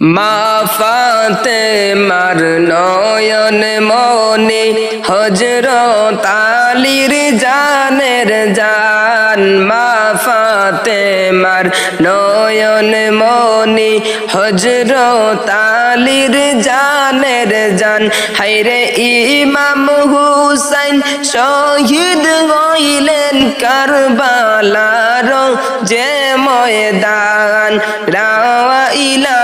মা ফাতে মার নয়ন মনে হজর তালির জানের জান। মা ফাতে মার নয়ন মনে হজরত আলীর জানের জান। হাইরে ইমাম হুসাইন শহীদ হইলেন কারবালার যে ময়দান। রাওয়া ইলাহা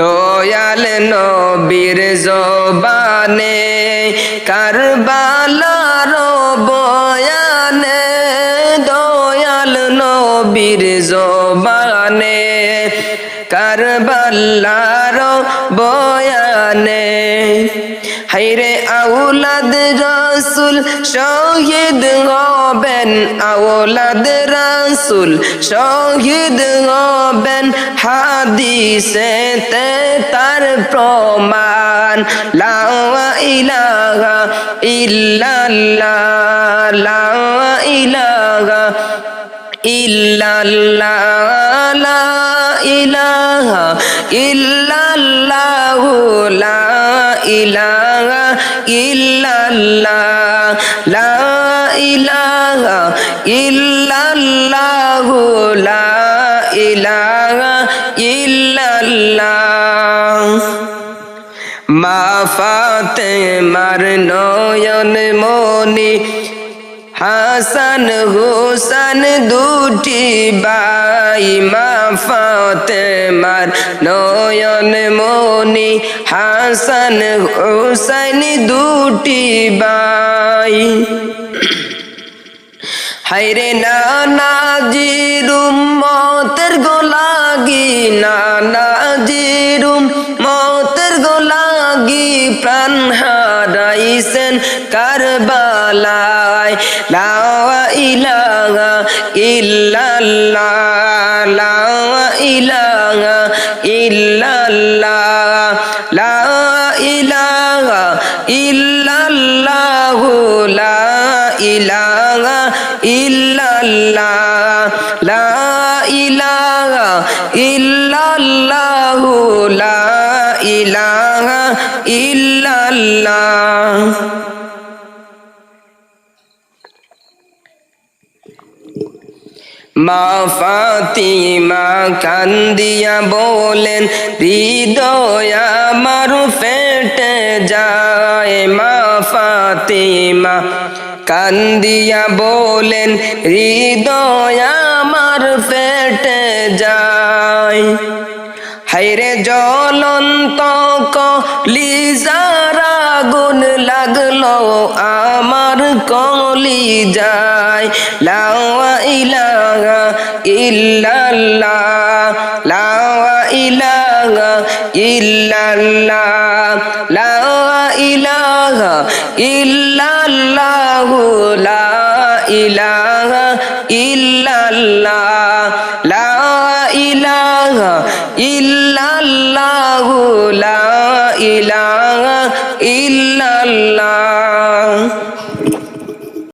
দয়াল নবীর জবানে, কারবালার বয়ানে, দয়াল নবীর জবানে, কারবালার বয়ানে। হাইরে আউলাদ রসুল শহীদ হবেন আউলাদ রসুল শহীদ হবেন। হাদিসেতে তার প্রমাণ লাওয়া ইলাহা ইল্লাল্লাহ লাওয়া ইলাহা ইল্লাল্লাহ, লা ইলাহা ইল্লাল্লাহ, লা ইলাহা ইল্লাল্লাহ, লা ইলাহা ইল্লাল্লাহ, লা ইলাহা ইল্লাল্লাহ। মা নয়ন মনি হাসান হুসান দুটি বাই। মা ফাতে মার নয়ন মনি হাসান হুসান দুটি বাই। হাইরে নানাজিরুম মতের গোলাগি নানাজিরুম মতের গোলাগি প্রাণ হারাইছেন কারবালায়। লাওয়া ইলাহা ইল্লাল্লাহ, লাওয়া ইলাহা ইল্লাল্লাহ লা ইলাহা ইল্লাল্লাহ, লা ইলাহা ইল্লাল্লাহ, লা ইলাহা ইল্লাল্লাহ লা ইল্লাল্লাহ। মা ফাতিমা কান্দিয়া বলেন, হৃদয় আমার ফেটে যায়। মা ফাতিমা কান্দিয়া বলেন, হৃদয় আমার ফেটে যায়। হাইরে জ্বলন্ত কলিজারা গুণ লাগল আমার কলি যায়। লাওয়া ইলাহা ইল্লাল্লাহ লাওয়া ইলাহা ইল্লাল্লাহ লাওয়া ইলাহা ইল্লাল্লাহ, লা ইলাহা ইল্লাল্লাহ। ইলাহা